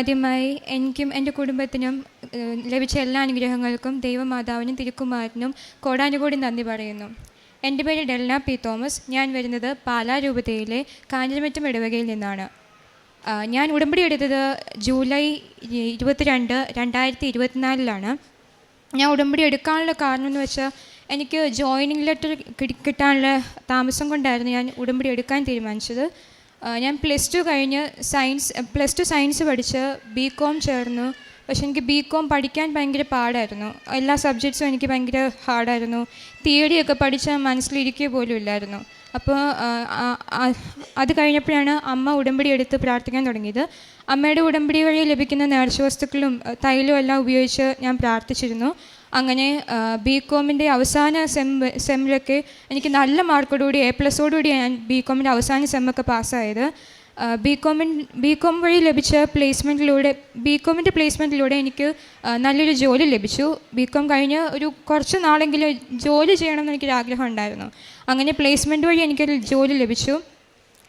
ആദ്യമായി എനിക്കും എന്റെ കുടുംബത്തിനും ലഭിച്ച എല്ലാ അനുഗ്രഹങ്ങൾക്കും ദൈവമാതാവിനും തിരുക്കുമാരനും കോടാനുകൂടി നന്ദി പറയുന്നു. എന്റെ പേര് ഡെൽന പി തോമസ്. ഞാൻ വരുന്നത് പാലാ രൂപതയിലെ കാഞ്ഞിരമറ്റം ഇടവകയിൽ നിന്നാണ്. ഞാൻ ഉടമ്പടി എടുത്തത് ജൂലൈ ഇരുപത്തിരണ്ട് രണ്ടായിരത്തി ഇരുപത്തിനാലിലാണ്. ഞാൻ ഉടമ്പടി എടുക്കാനുള്ള കാരണം എന്ന് വെച്ചാൽ എനിക്ക് ജോയിനിങ് ലെറ്റർ കിട്ടാനുള്ള താമസം കൊണ്ടായിരുന്നു ഞാൻ ഉടമ്പടി എടുക്കാൻ തീരുമാനിച്ചത്. ഞാൻ പ്ലസ് ടു കഴിഞ്ഞ് സയൻസ് പ്ലസ് ടു സയൻസ് പഠിച്ച് ബി കോം ചേർന്നു. പക്ഷെ എനിക്ക് ബി കോം പഠിക്കാൻ ഭയങ്കര പാടായിരുന്നു. എല്ലാ സബ്ജക്ട്സും എനിക്ക് ഭയങ്കര ഹാർഡായിരുന്നു തിയറിയൊക്കെ പഠിച്ചാൽ മനസ്സിലിരിക്കുക പോലും ഇല്ലായിരുന്നു. അപ്പോൾ അത് കഴിഞ്ഞപ്പോഴാണ് അമ്മ ഉടമ്പടി എടുത്ത് പ്രാർത്ഥിക്കാൻ തുടങ്ങിയത്. അമ്മയുടെ ഉടമ്പടി വഴി ലഭിക്കുന്ന നേർച്ച വസ്തുക്കളും തൈലും എല്ലാം ഉപയോഗിച്ച് ഞാൻ പ്രാർത്ഥിച്ചിരുന്നു. അങ്ങനെ ബി കോമിന്റെ അവസാന സെം സെമ്മിലൊക്കെ എനിക്ക് നല്ല മാർക്കോടുകൂടി എ പ്ലസോടുകൂടി ഞാൻ ബി കോമിന്റെ അവസാന സെമ്മൊക്കെ പാസ്സായത്. ബി കോമിൻ ബി കോം വഴി ലഭിച്ച പ്ലേസ്മെന്റിലൂടെ ബി കോമിന്റെ പ്ലേസ്മെന്റിലൂടെ എനിക്ക് നല്ലൊരു ജോലി ലഭിച്ചു. ബി കോം കഴിഞ്ഞ് ഒരു കുറച്ച് നാളെങ്കിലും ജോലി ചെയ്യണമെന്ന് എനിക്കൊരു ആഗ്രഹം ഉണ്ടായിരുന്നു. അങ്ങനെ പ്ലേസ്മെന്റ് വഴി എനിക്കൊരു ജോലി ലഭിച്ചു.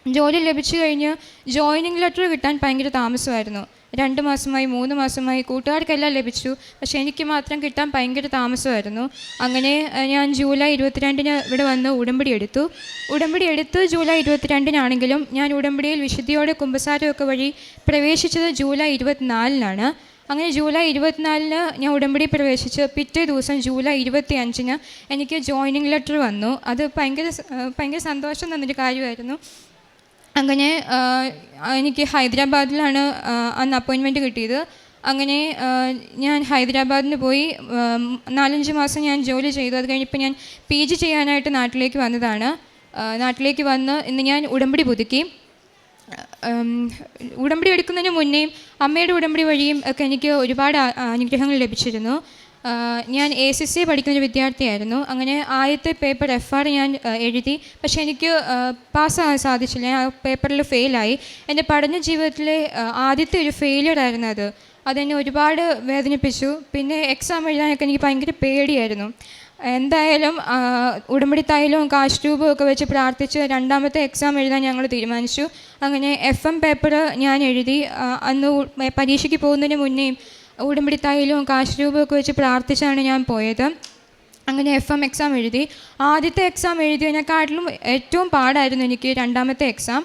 ജോലി ലഭിച്ചു കഴിഞ്ഞ് ജോയിനിങ് ലെറ്റർ കിട്ടാൻ ഭയങ്കര താമസമായിരുന്നു. രണ്ട് മാസമായി മൂന്ന് മാസമായി കൂട്ടുകാർക്കെല്ലാം ലഭിച്ചു. പക്ഷേ എനിക്ക് മാത്രം കിട്ടാൻ ഭയങ്കര താമസമായിരുന്നു. അങ്ങനെ ഞാൻ ജൂലൈ ഇരുപത്തിരണ്ടിന് ഇവിടെ വന്ന് ഉടമ്പടി എടുത്തു. ഉടമ്പടി എടുത്ത് ജൂലൈ ഇരുപത്തിരണ്ടിനാണെങ്കിലും ഞാൻ ഉടമ്പടിയിൽ വിശുദ്ധിയോടെ കുമ്പസാരമൊക്കെ വഴി പ്രവേശിച്ചത് ജൂലൈ ഇരുപത്തിനാലിനാണ്. അങ്ങനെ ജൂലൈ ഇരുപത്തിനാലിന് ഞാൻ ഉടമ്പടി പ്രവേശിച്ച് പിറ്റേ ദിവസം ജൂലൈ ഇരുപത്തി അഞ്ചിന് എനിക്ക് ജോയിനിങ് ലെറ്റർ വന്നു. അത് ഭയങ്കര ഭയങ്കര സന്തോഷം തന്നൊരു കാര്യമായിരുന്നു. അങ്ങനെ എനിക്ക് ഹൈദരാബാദിലാണ് അന്ന് അപ്പോയിൻമെന്റ് കിട്ടിയത്. അങ്ങനെ ഞാൻ ഹൈദരാബാദിന് പോയി നാലഞ്ച് മാസം ഞാൻ ജോലി ചെയ്തു. അത് കഴിഞ്ഞപ്പോൾ ഞാൻ പി ജി ചെയ്യാനായിട്ട് നാട്ടിലേക്ക് വന്നതാണ്. നാട്ടിലേക്ക് വന്ന് ഇന്ന് ഞാൻ ഉടമ്പടി പുതുക്കി. ഉടമ്പടി എടുക്കുന്നതിന് മുന്നേയും അമ്മയുടെ ഉടമ്പടി വഴിയും ഒക്കെ എനിക്ക് ഒരുപാട് അനുഗ്രഹങ്ങൾ ലഭിച്ചിരുന്നു. ഞാൻ എ സി സി പഠിക്കുന്ന ഒരു വിദ്യാർത്ഥിയായിരുന്നു. അങ്ങനെ ആദ്യത്തെ പേപ്പർ എഫ് ആർ ഞാൻ എഴുതി. പക്ഷേ എനിക്ക് പാസ്സാകാൻ സാധിച്ചില്ല. ഞാൻ ആ പേപ്പറിൽ ഫെയിലായി എന്റെ പഠന ജീവിതത്തിലെ ആദ്യത്തെ ഒരു ഫെയിലിയർ ആയിരുന്നു അത്. അതെന്നെ ഒരുപാട് വേദനിപ്പിച്ചു. പിന്നെ എക്സാം എഴുതാനൊക്കെ എനിക്ക് ഭയങ്കര പേടിയായിരുന്നു. എന്തായാലും ഉടമ്പടി തൈലവും കാശ് രൂപവും ഒക്കെ വെച്ച് പ്രാർത്ഥിച്ച് രണ്ടാമത്തെ എക്സാം എഴുതാൻ ഞങ്ങൾ തീരുമാനിച്ചു. അങ്ങനെ എഫ് എം പേപ്പർ ഞാൻ എഴുതി. അന്ന് പരീക്ഷയ്ക്ക് പോകുന്നതിന് മുന്നേയും ഉടമ്പടി തൈലവും കാശ് രൂപമൊക്കെ വെച്ച് പ്രാർത്ഥിച്ചാണ് ഞാൻ പോയത്. അങ്ങനെ എഫ് എം എക്സാം എഴുതി. ആദ്യത്തെ എക്സാം എഴുതിയതിനെക്കാട്ടിലും ഏറ്റവും പാടായിരുന്നു എനിക്ക് രണ്ടാമത്തെ എക്സാം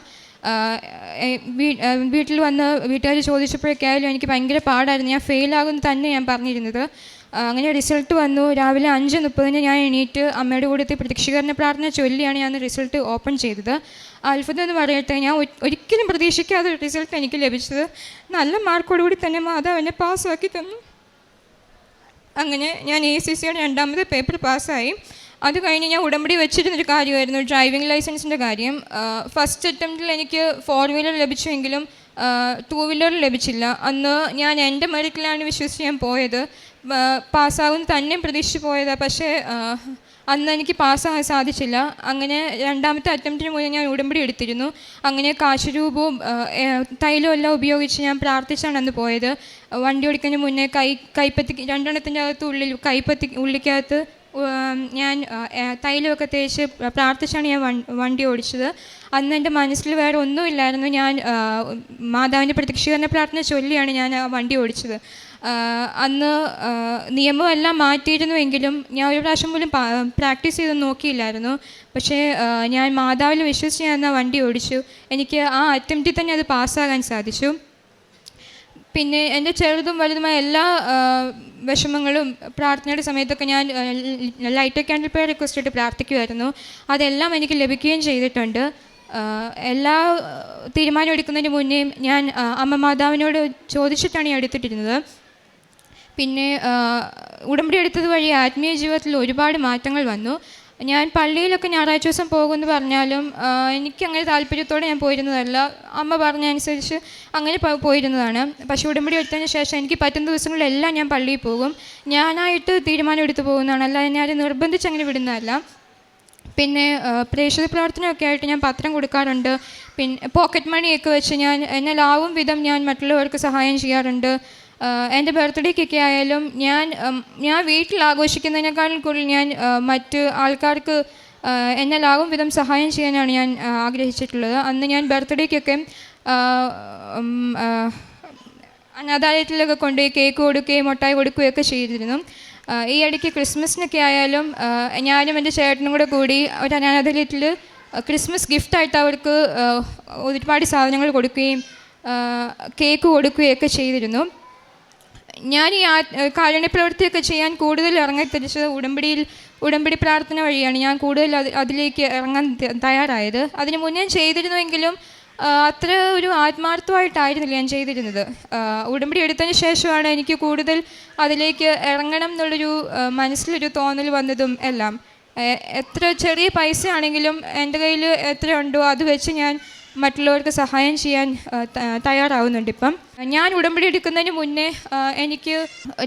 വീട്ടിൽ വന്ന് വീട്ടുകാർ ചോദിച്ചപ്പോഴൊക്കെ ആയാലും എനിക്ക് ഭയങ്കര പാടായിരുന്നു. ഞാൻ ഫെയിലാകുമെന്ന് തന്നെ ഞാൻ പറഞ്ഞിരുന്നത്. അങ്ങനെ റിസൾട്ട് വന്നു. രാവിലെ അഞ്ച് മുപ്പതിന് ഞാൻ എണീറ്റ് അമ്മയുടെ കൂടെ എത്തി പ്രതീക്ഷീകരണ പ്രാർത്ഥന ചൊല്ലിയാണ് ഞാൻ റിസൾട്ട് ഓപ്പൺ ചെയ്തത്. അത്ഭുതം എന്ന് പറയട്ടെ ഞാൻ ഒരിക്കലും പ്രതീക്ഷിക്കാതെ റിസൾട്ട് എനിക്ക് ലഭിച്ചത്. നല്ല മാർക്കോടുകൂടി തന്നെ മാതാവ് എന്നെ പാസ്സാക്കി തന്നു. അങ്ങനെ ഞാൻ എ സി സിയുടെ രണ്ടാമത്തെ പേപ്പർ പാസ്സായി അത് കഴിഞ്ഞ് ഞാൻ ഉടമ്പടി വെച്ചിരുന്നൊരു കാര്യമായിരുന്നു ഡ്രൈവിംഗ് ലൈസൻസിന്റെ കാര്യം. ഫസ്റ്റ് അറ്റംപ്റ്റിൽ എനിക്ക് ഫോർ വീലർ ലഭിച്ചുവെങ്കിലും ടു വീലർ ലഭിച്ചില്ല. അന്ന് ഞാൻ എന്റെ മരത്തിലാണ് വിശ്വസിച്ച് ഞാൻ പോയത്. പാസ്സാകും തന്നെ പ്രതീക്ഷിച്ച് പോയതാണ് പക്ഷേ അന്ന് എനിക്ക് പാസ്സാകാൻ സാധിച്ചില്ല. അങ്ങനെ രണ്ടാമത്തെ അറ്റംപ്റ്റിന് മുന്നേ ഞാൻ ഉടമ്പടി എടുത്തിരുന്നു. അങ്ങനെ കാശുരൂപവും തൈലവും എല്ലാം ഉപയോഗിച്ച് ഞാൻ പ്രാർത്ഥിച്ചാണ് അന്ന് പോയത്. വണ്ടി ഓടിക്കുന്നതിന് മുന്നേ കൈ കൈപ്പത്തി രണ്ടെണ്ണത്തിന്റെ അകത്ത് ഉള്ളിൽ കൈപ്പത്തി ഉള്ളിക്കകത്ത് ഞാൻ തൈലമൊക്കെ തേച്ച് പ്രാർത്ഥിച്ചാണ് ഞാൻ വണ്ടി ഓടിച്ചത്. അന്ന് എന്റെ മനസ്സിൽ വേറെ ഒന്നുമില്ലായിരുന്നു. ഞാൻ മാതാവിന്റെ പ്രത്യക്ഷീകരണ പ്രാർത്ഥന ചൊല്ലിയാണ് ഞാൻ വണ്ടി ഓടിച്ചത്. അന്ന് നിയമമെല്ലാം മാറ്റിയിരുന്നുവെങ്കിലും ഞാൻ ഒരു പ്രാവശ്യം പോലും പ്രാക്ടീസ് ചെയ്ത് നോക്കിയില്ലായിരുന്നു. പക്ഷേ ഞാൻ മാതാവിൽ വിശ്വസിച്ച് ഞാൻ വണ്ടി ഓടിച്ചു. എനിക്ക് ആ അറ്റംപ്റ്റിൽ തന്നെ അത് പാസ്സാകാൻ സാധിച്ചു. പിന്നെ എന്റെ ചെറുതും വലുതുമായ എല്ലാ വിഷമങ്ങളും പ്രാർത്ഥനയുടെ സമയത്തൊക്കെ ഞാൻ ലൈറ്റ് ക്യാൻഡിൽ പേ റിക്വസ്റ്റ് ചെയ്തിട്ട് പ്രാർത്ഥിക്കുമായിരുന്നു അതെല്ലാം എനിക്ക് ലഭിക്കുകയും ചെയ്തിട്ടുണ്ട്. എല്ലാ തീരുമാനം എടുക്കുന്നതിന് മുന്നേ ഞാൻ അമ്മ മാതാവിനോട് ചോദിച്ചിട്ടാണ് ഞാൻ എടുത്തിട്ടിരുന്നത്. പിന്നെ ഉടമ്പടി എടുത്തത് വഴി ആത്മീയ ജീവിതത്തിൽ ഒരുപാട് മാറ്റങ്ങൾ വന്നു. ഞാൻ പള്ളിയിലൊക്കെ ഞായറാഴ്ച ദിവസം പോകുമെന്ന് പറഞ്ഞാലും എനിക്ക് അങ്ങനെ താല്പര്യത്തോടെ ഞാൻ പോയിരുന്നതല്ല. അമ്മ പറഞ്ഞ അനുസരിച്ച് അങ്ങനെ പോയിരുന്നതാണ്. പക്ഷേ ഉടമ്പടി എടുത്തതിന് ശേഷം എനിക്ക് പറ്റുന്ന ദിവസങ്ങളിലെല്ലാം ഞാൻ പള്ളിയിൽ പോകും. ഞാനായിട്ട് തീരുമാനം എടുത്തു പോകുന്നതാണ്. അല്ലാതെ ഞാൻ നിർബന്ധിച്ച് അങ്ങനെ വിടുന്നതല്ല. പിന്നെ പ്രേക്ഷക പ്രവർത്തനമൊക്കെ ആയിട്ട് ഞാൻ പത്രം കൊടുക്കാറുണ്ട്. പിന്നെ പോക്കറ്റ് മണിയൊക്കെ വെച്ച് ഞാൻ എന്നാലാവും വിധം ഞാൻ മറ്റുള്ളവർക്ക് സഹായം ചെയ്യാറുണ്ട്. എന്റെ ബർത്ത്ഡേക്കൊക്കെ ആയാലും ഞാൻ ഞാൻ വീട്ടിൽ ആഘോഷിക്കുന്നതിനേക്കാളും കൂടുതൽ ഞാൻ മറ്റ് ആൾക്കാർക്ക് എന്നെ എന്നാലാവും വിധം സഹായം ചെയ്യാനാണ് ഞാൻ ആഗ്രഹിച്ചിട്ടുള്ളത്. അന്ന് ഞാൻ ബർത്ത്ഡേക്കൊക്കെ അനാഥാലയത്തിലൊക്കെ കൊണ്ടുപോയി കേക്ക് കൊടുക്കുകയും മുട്ടായി കൊടുക്കുകയൊക്കെ ചെയ്തിരുന്നു. ആ, ഈ ഇടയ്ക്ക് ക്രിസ്മസിനൊക്കെ ആയാലും ഞാനും എന്റെ ചേട്ടനും കൂടെ കൂടി ഒരു അനാഥാലയത്തിൽ ക്രിസ്മസ് ഗിഫ്റ്റായിട്ട് അവർക്ക് ഒരുപാട് സാധനങ്ങൾ കൊടുക്കുകയും കേക്ക് കൊടുക്കുകയൊക്കെ ചെയ്തിരുന്നു. ഞാൻ ഈ കാരുണ്യ പ്രവൃത്തിയൊക്കെ ചെയ്യാൻ കൂടുതൽ ഇറങ്ങിത്തിരിച്ചത് ഉടമ്പടിയിൽ ഉടമ്പടി പ്രാർത്ഥന വഴിയാണ്. ഞാൻ കൂടുതൽ അത് അതിലേക്ക് ഇറങ്ങാൻ തയ്യാറായത്. അതിന് മുന്നേ ചെയ്തിരുന്നുവെങ്കിലും അത്ര ഒരു ആത്മാർത്ഥമായിട്ടായിരുന്നില്ല ഞാൻ ചെയ്തിരുന്നത്. ഉടമ്പടി എടുത്തതിന് ശേഷമാണ് എനിക്ക് കൂടുതൽ അതിലേക്ക് ഇറങ്ങണം എന്നുള്ളൊരു മനസ്സിലൊരു തോന്നൽ വന്നതും എല്ലാം. എത്ര ചെറിയ പൈസ ആണെങ്കിലും എന്റെ കയ്യിൽ എത്ര ഉണ്ടോ അത് വെച്ച് ഞാൻ മറ്റുള്ളവർക്ക് സഹായം ചെയ്യാൻ തയ്യാറാവുന്നുണ്ട് ഇപ്പം. ഞാൻ ഉടമ്പടി എടുക്കുന്നതിന് മുന്നേ എനിക്ക്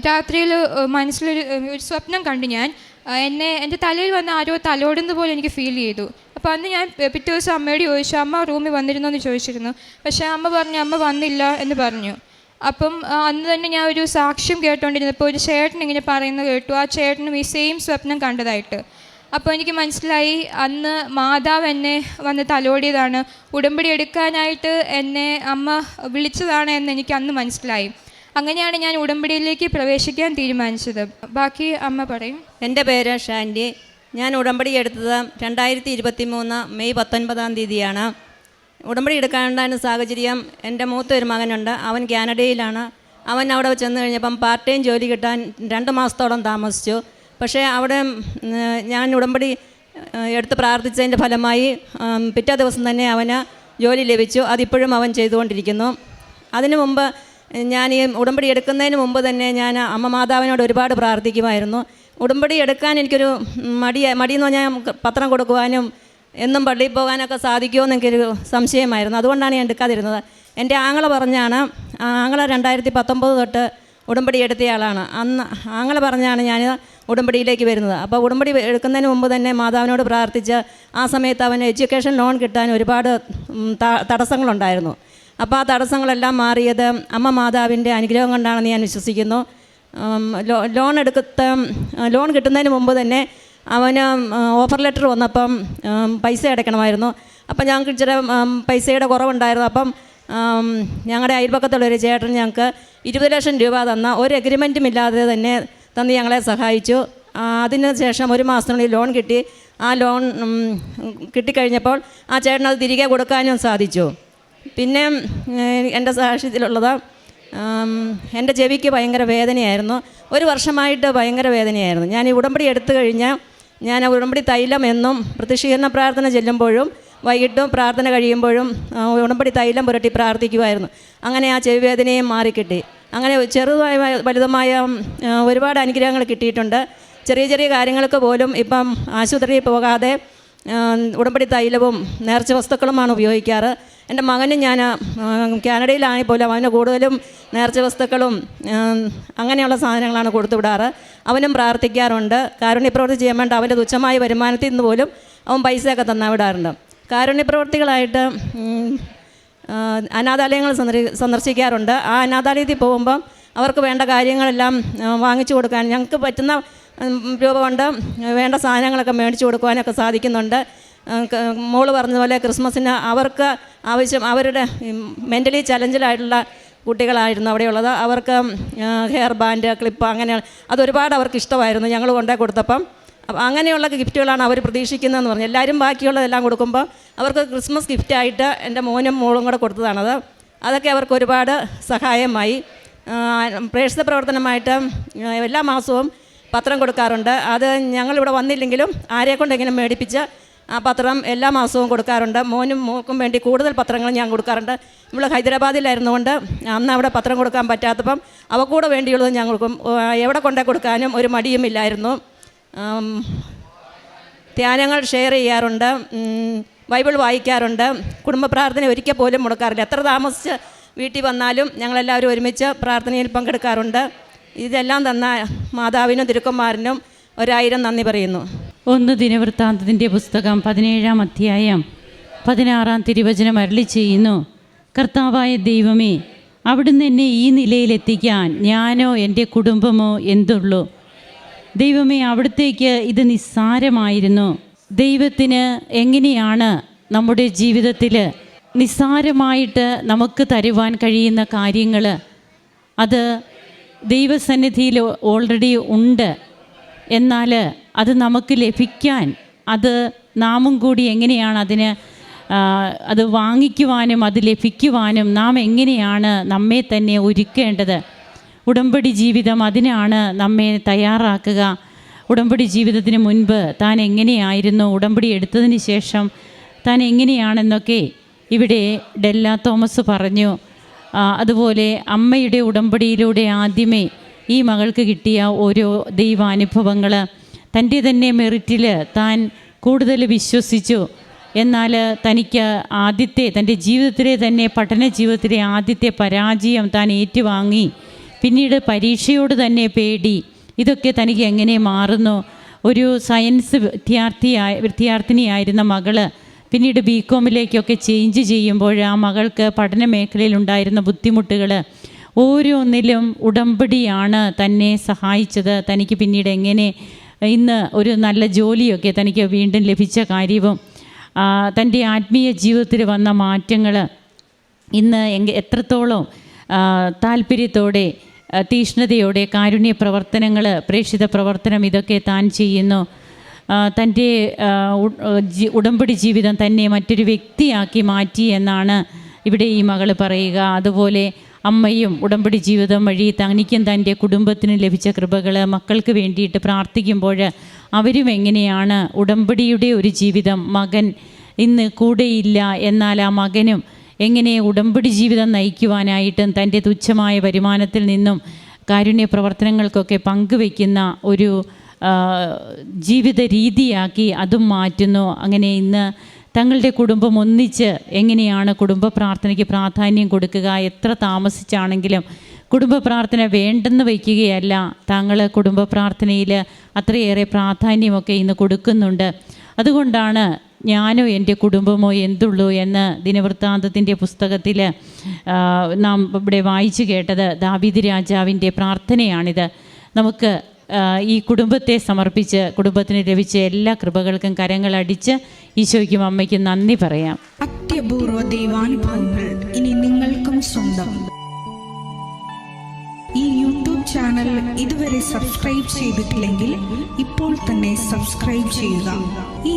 രാത്രിയിൽ മനസ്സിലൊരു ഒരു സ്വപ്നം കണ്ടു ഞാൻ. എന്നെ എന്റെ തലയിൽ വന്ന ആരോ തലോടുന്ന പോലെ എനിക്ക് ഫീൽ ചെയ്തു. അപ്പോൾ അന്ന് ഞാൻ പിറ്റേ ദിവസം അമ്മയോട് ചോദിച്ചു അമ്മ റൂമിൽ വന്നിരുന്നോ? എന്ന് ചോദിച്ചിരുന്നു. പക്ഷേ അമ്മ പറഞ്ഞു അമ്മ വന്നില്ല എന്ന് പറഞ്ഞു. അപ്പം അന്ന് തന്നെ ഞാൻ ഒരു സാക്ഷ്യം കേട്ടുകൊണ്ടിരുന്നപ്പോൾ ഒരു ചേട്ടൻ ഇങ്ങനെ പറയുന്നത് കേട്ടു. ആ ചേട്ടനും ഈ സെയിം സ്വപ്നം കണ്ടതായിട്ട്. അപ്പോൾ എനിക്ക് മനസ്സിലായി അന്ന് മാതാവ് എന്നെ വന്ന് തലോടിയതാണ്. ഉടമ്പടി എടുക്കാനായിട്ട് എന്നെ അമ്മ വിളിച്ചതാണ് എന്ന് എനിക്ക് അന്ന് മനസ്സിലായി. അങ്ങനെയാണ് ഞാൻ ഉടമ്പടിയിലേക്ക് പ്രവേശിക്കാൻ തീരുമാനിച്ചത്. ബാക്കി അമ്മ പറയും. എന്റെ പേര് ഷാൻഡി. ഞാൻ ഉടമ്പടി എടുത്തത് രണ്ടായിരത്തി ഇരുപത്തി മൂന്ന് മെയ് പത്തൊൻപതാം തീയതിയാണ്. ഉടമ്പടി എടുക്കാനുണ്ടായ സാഹചര്യം എന്റെ മൂത്ത ഒരു മകനുണ്ട്. അവൻ കാനഡയിലാണ്. അവൻ അവിടെ ചെന്ന് കഴിഞ്ഞപ്പം പാർട്ട് ടൈം ജോലി കിട്ടാൻ രണ്ട് മാസത്തോളം താമസിച്ചു. പക്ഷേ അവിടെ ഞാൻ ഉടമ്പടി എടുത്ത് പ്രാർത്ഥിച്ചതിന്റെ ഫലമായി പിറ്റേ ദിവസം തന്നെ അവന് ജോലി ലഭിച്ചു. അതിപ്പോഴും അവൻ ചെയ്തുകൊണ്ടിരിക്കുന്നു. അതിനു മുമ്പ് ഞാൻ ഈ ഉടമ്പടി എടുക്കുന്നതിന് മുമ്പ് തന്നെ ഞാൻ അമ്മ മാതാവിനോട് ഒരുപാട് പ്രാർത്ഥിക്കുമായിരുന്നു. ഉടമ്പടി എടുക്കാൻ എനിക്കൊരു മടി മടിയെന്ന് പറഞ്ഞാൽ പത്രം കൊടുക്കുവാനും എന്നും പള്ളിയിൽ പോകാനൊക്കെ സാധിക്കുമോ എന്നെനിക്കൊരു സംശയമായിരുന്നു. അതുകൊണ്ടാണ് ഞാൻ എടുക്കാതിരുന്നത്. എന്റെ ആങ്ങള പറഞ്ഞാണ് ആങ്ങള രണ്ടായിരത്തി പത്തൊമ്പത് തൊട്ട് ഉടമ്പടി എടുത്തയാളാണ് അന്ന് ആങ്ങള പറഞ്ഞാണ് ഞാൻ ഉടമ്പടിയിലേക്ക് വരുന്നത്. അപ്പോൾ ഉടമ്പടി എടുക്കുന്നതിന് മുമ്പ് തന്നെ മാതാവിനോട് പ്രാർത്ഥിച്ച് ആ സമയത്ത് അവന് എഡ്യൂക്കേഷൻ ലോൺ കിട്ടാൻ ഒരുപാട് തടസ്സങ്ങളുണ്ടായിരുന്നു. അപ്പോൾ ആ തടസ്സങ്ങളെല്ലാം മാറിയത് അമ്മ മാതാവിന്റെ അനുഗ്രഹം കൊണ്ടാണെന്ന് ഞാൻ വിശ്വസിക്കുന്നു. ലോ- ലോൺ എടുക്കത്ത ലോൺ കിട്ടുന്നതിന് മുമ്പ് തന്നെ അവന് ഓഫർ ലെറ്റർ വന്നപ്പം പൈസ അടയ്ക്കണമായിരുന്നു. അപ്പം ഞങ്ങൾക്ക് ഇച്ചിരി പൈസയുടെ കുറവുണ്ടായിരുന്നു. അപ്പം ഞങ്ങളുടെ അയൽപക്കത്തുള്ള ഒരു ചേട്ടൻ ഞങ്ങൾക്ക് ഇരുപത് ലക്ഷം രൂപ തന്ന ഒരു എഗ്രിമെന്റും ഇല്ലാതെ തന്നെ തന്ന് ഞങ്ങളെ സഹായിച്ചു. അതിന് ശേഷം ഒരു മാസത്തിനുള്ളിൽ ലോൺ കിട്ടി. ആ ലോൺ കിട്ടിക്കഴിഞ്ഞപ്പോൾ ആ ചേട്ടൻ അത് തിരികെ കൊടുക്കാനും സാധിച്ചു. പിന്നെ എന്റെ സാക്ഷ്യത്തിലുള്ളത് എന്റെ ചെവിക്ക് ഭയങ്കര വേദനയായിരുന്നു. ഒരു വർഷമായിട്ട് ഭയങ്കര വേദനയായിരുന്നു. ഞാൻ ഈ ഉടമ്പടി എടുത്തു കഴിഞ്ഞാൽ ഞാൻ ഉടമ്പടി തൈലം എന്നും പ്രതിഷീകരണ പ്രാർത്ഥന ചെല്ലുമ്പോഴും വൈകിട്ടും പ്രാർത്ഥന കഴിയുമ്പോഴും ഉടമ്പടി തൈലം പുരട്ടി പ്രാർത്ഥിക്കുമായിരുന്നു അങ്ങനെ ആ ചെവിവേദനയും മാറിക്കിട്ടി. അങ്ങനെ ചെറുതായ വലുതുമായ ഒരുപാട് അനുഗ്രഹങ്ങൾ കിട്ടിയിട്ടുണ്ട്. ചെറിയ ചെറിയ കാര്യങ്ങൾക്ക് പോലും ഇപ്പം ആശുപത്രിയിൽ പോകാതെ ഉടമ്പടി തൈലവും നേർച്ച വസ്തുക്കളുമാണ് ഉപയോഗിക്കാറ്. എന്റെ മകനും ഞാൻ കാനഡയിലാണെങ്കിൽ പോലും അവന് കൂടുതലും നേർച്ച വസ്തുക്കളും അങ്ങനെയുള്ള സാധനങ്ങളാണ് കൊടുത്തു വിടാറ്. അവനും പ്രാർത്ഥിക്കാറുണ്ട്. കാരുണ്യപ്രവൃത്തി ചെയ്യാൻ വേണ്ട അവന്റെ തുച്ഛമായ വരുമാനത്തിൽ നിന്ന് പോലും അവൻ പൈസയൊക്കെ തന്നാ വിടാറുണ്ട്. ആ, അനാഥാലയങ്ങൾ സന്ദർശി സന്ദർശിക്കാറുണ്ട്. ആ അനാഥാലയത്തിൽ പോകുമ്പം അവർക്ക് വേണ്ട കാര്യങ്ങളെല്ലാം വാങ്ങിച്ചു കൊടുക്കാൻ ഞങ്ങൾക്ക് പറ്റുന്ന രൂപ കൊണ്ട് വേണ്ട സാധനങ്ങളൊക്കെ മേടിച്ചു കൊടുക്കുവാനൊക്കെ സാധിക്കുന്നുണ്ട്. മോൾ പറഞ്ഞതുപോലെ ക്രിസ്മസിന് അവർക്ക് ആവശ്യം അവരുടെ മെന്റലി ചലഞ്ചിലായിട്ടുള്ള കുട്ടികളായിരുന്നു അവിടെയുള്ളത്. അവർക്ക് ഹെയർ ബാൻഡ് ക്ലിപ്പ് അങ്ങനെ അതൊരുപാട് അവർക്ക് ഇഷ്ടമായിരുന്നു ഞങ്ങൾ കൊണ്ടേ കൊടുത്തപ്പം. അപ്പം അങ്ങനെയുള്ള ഗിഫ്റ്റുകളാണ് അവർ പ്രതീക്ഷിക്കുന്നതെന്ന് പറഞ്ഞു. എല്ലാവരും ബാക്കിയുള്ളതെല്ലാം കൊടുക്കുമ്പോൾ അവർക്ക് ക്രിസ്മസ് ഗിഫ്റ്റായിട്ട് എന്റെ മോനും മോളും കൂടെ കൊടുത്തതാണത്. അതൊക്കെ അവർക്ക് ഒരുപാട് സഹായമായി. പ്രേക്ഷിത പ്രവർത്തനമായിട്ട് എല്ലാ മാസവും പത്രം കൊടുക്കാറുണ്ട്. അത് ഞങ്ങളിവിടെ വന്നില്ലെങ്കിലും ആരെ കൊണ്ടെങ്കിലും മേടിപ്പിച്ച് ആ പത്രം എല്ലാ മാസവും കൊടുക്കാറുണ്ട്. മോനും മോക്കും വേണ്ടി കൂടുതൽ പത്രങ്ങൾ ഞാൻ കൊടുക്കാറുണ്ട്. നമ്മൾ ഹൈദരാബാദിലായിരുന്നുകൊണ്ട് അന്ന് അവിടെ പത്രം കൊടുക്കാൻ പറ്റാത്തപ്പം അവക്കൂടെ വേണ്ടിയുള്ളത് ഞാൻ കൊടുക്കും എവിടെ കൊണ്ടേ കൊടുക്കാനും ഒരു മടിയുമില്ലായിരുന്നു. ധ്യാനങ്ങൾ ഷെയർ ചെയ്യാറുണ്ട്. ബൈബിൾ വായിക്കാറുണ്ട്. കുടുംബ പ്രാർത്ഥന ഒരിക്കൽ പോലും മുടക്കാറില്ല. എത്ര താമസിച്ച് വീട്ടിൽ വന്നാലും ഞങ്ങളെല്ലാവരും ഒരുമിച്ച് പ്രാർത്ഥനയിൽ പങ്കെടുക്കാറുണ്ട്. ഇതെല്ലാം തന്ന മാതാവിനും തിരുക്കന്മാരനും ഒരായിരം നന്ദി പറയുന്നു. ഒന്ന് ദിനവൃത്താന്തത്തിന്റെ പുസ്തകം പതിനേഴാം അധ്യായം പതിനാറാം തിരുവചനം അരളി ചെയ്യുന്നു. കർത്താവായ ദൈവമേ അവിടുന്ന് എന്നെ ഈ നിലയിലെത്തിക്കാൻ ഞാനോ എന്റെ കുടുംബമോ എന്തുള്ളൂ? ദൈവമേ അവിടത്തേക്ക് ഇത് നിസ്സാരമായിരുന്നു. ദൈവത്തിന് എങ്ങനെയാണ് നമ്മുടെ ജീവിതത്തിൽ നിസ്സാരമായിട്ട് നമുക്ക് തരുവാൻ കഴിയുന്ന കാര്യങ്ങൾ അത് ദൈവസന്നിധിയിൽ ഓൾറെഡി ഉണ്ട്. എന്നാൽ അത് നമുക്ക് ലഭിക്കാൻ അത് നാമും കൂടി എങ്ങനെയാണ് അതിന് അത് വാങ്ങിക്കുവാനും അത് ലഭിക്കുവാനും നാം എങ്ങനെയാണ് നമ്മെ തന്നെ ഒരുക്കേണ്ടത്? ഉടമ്പടി ജീവിതം അതിനാണ് നമ്മെ തയ്യാറാക്കുക. ഉടമ്പടി ജീവിതത്തിന് മുൻപ് താൻ എങ്ങനെയായിരുന്നു? ഉടമ്പടി എടുത്തതിന് ശേഷം താൻ എങ്ങനെയാണെന്നൊക്കെ ഇവിടെ ഡെല്ല തോമസ് പറഞ്ഞു. അതുപോലെ അമ്മയുടെ ഉടമ്പടിയിലൂടെ ആദ്യമേ ഈ മകൾക്ക് കിട്ടിയ ഓരോ ദൈവാനുഭവങ്ങൾ തന്റെ തന്നെ മെറിറ്റിൽ താൻ കൂടുതൽ വിശ്വസിച്ചു. എന്നാൽ തനിക്ക് ആദ്യത്തെ തന്റെ ജീവിതത്തിലെ തന്നെ പഠന ജീവിതത്തിലെ ആദ്യത്തെ പരാജയം താൻ ഏറ്റുവാങ്ങി. പിന്നീട് പരീക്ഷയോട് തന്നെ പേടി. ഇതൊക്കെ തനിക്ക് എങ്ങനെ മാറുന്നു? ഒരു സയൻസ് വിദ്യാർത്ഥിയായ വിദ്യാർത്ഥിനിയായിരുന്ന മകൾ പിന്നീട് ബി കോമിലേക്കൊക്കെ ചേഞ്ച് ചെയ്യുമ്പോൾ ആ മകൾക്ക് പഠന മേഖലയിലുണ്ടായിരുന്ന ബുദ്ധിമുട്ടുകൾ ഓരോന്നിലും ഉടമ്പടിയാണ് തന്നെ സഹായിച്ചത്. തനിക്ക് പിന്നീട് എങ്ങനെ ഇന്ന് ഒരു നല്ല ജോലിയൊക്കെ തനിക്ക് വീണ്ടും ലഭിച്ച കാര്യവും തന്റെ ആത്മീയ ജീവിതത്തിൽ വന്ന മാറ്റങ്ങൾ ഇന്ന് എത്രത്തോളം താല്പര്യത്തോടെ തീഷ്ണതയോടെ കാരുണ്യ പ്രവർത്തനങ്ങൾ പ്രേക്ഷിത പ്രവർത്തനം ഇതൊക്കെ താൻ ചെയ്യുന്നു. തന്റെ ഉടമ്പടി ജീവിതം തന്നെ മറ്റൊരു വ്യക്തിയാക്കി മാറ്റി എന്നാണ് ഇവിടെ ഈ മകൾ പറയുക. അതുപോലെ അമ്മയും ഉടമ്പടി ജീവിതം വഴി തനിക്കും തന്റെ കുടുംബത്തിനും ലഭിച്ച കൃപകൾ മക്കൾക്ക് വേണ്ടിയിട്ട് പ്രാർത്ഥിക്കുമ്പോൾ അവരും എങ്ങനെയാണ് ഉടമ്പടിയുടെ ഒരു ജീവിതം മകൻ ഇന്ന് കൂടെയില്ല എന്നാൽ ആ മകനും എങ്ങനെ ഉടമ്പടി ജീവിതം നയിക്കുവാനായിട്ടും തന്റെ തുച്ഛമായ വരുമാനത്തിൽ നിന്നും കാരുണ്യ പ്രവർത്തനങ്ങൾക്കൊക്കെ പങ്കുവയ്ക്കുന്ന ഒരു ജീവിത രീതിയാക്കി അതും മാറ്റുന്നു. അങ്ങനെ ഇന്ന് തങ്ങളുടെ കുടുംബം ഒന്നിച്ച് എങ്ങനെയാണ് കുടുംബ പ്രാർത്ഥനയ്ക്ക് പ്രാധാന്യം കൊടുക്കുക എത്ര താമസിച്ചാണെങ്കിലും കുടുംബ പ്രാർത്ഥന വേണ്ടെന്ന് വയ്ക്കുകയല്ല താങ്കൾ കുടുംബ പ്രാർത്ഥനയിൽ അത്രയേറെ പ്രാധാന്യമൊക്കെ ഇന്ന് കൊടുക്കുന്നുണ്ട്. അതുകൊണ്ടാണ് ഞാനോ എന്റെ കുടുംബമോ എന്തുള്ളൂ എന്ന് ദിനവൃത്താന്തത്തിന്റെ പുസ്തകത്തിൽ നാം ഇവിടെ വായിച്ചു കേട്ടത് ദാബിദ് രാജാവിന്റെ പ്രാർത്ഥനയാണിത്. നമുക്ക് ഈ കുടുംബത്തെ സമർപ്പിച്ച് കുടുംബത്തിന് ലഭിച്ച എല്ലാ കൃപകൾക്കും കരങ്ങളടിച്ച് ഈശോയ്ക്കും അമ്മയ്ക്കും നന്ദി പറയാം. അത്യപൂർവ ദൈവാനുഭവങ്ങൾ ഇനി നിങ്ങൾക്കും സ്വന്തം. ഈ യൂട്യൂബ് ചാനൽ ഇതുവരെ സബ്സ്ക്രൈബ് ചെയ്തിട്ടില്ലെങ്കിൽ ഇപ്പോൾ തന്നെ സബ്സ്ക്രൈബ് ചെയ്യുക. ഈ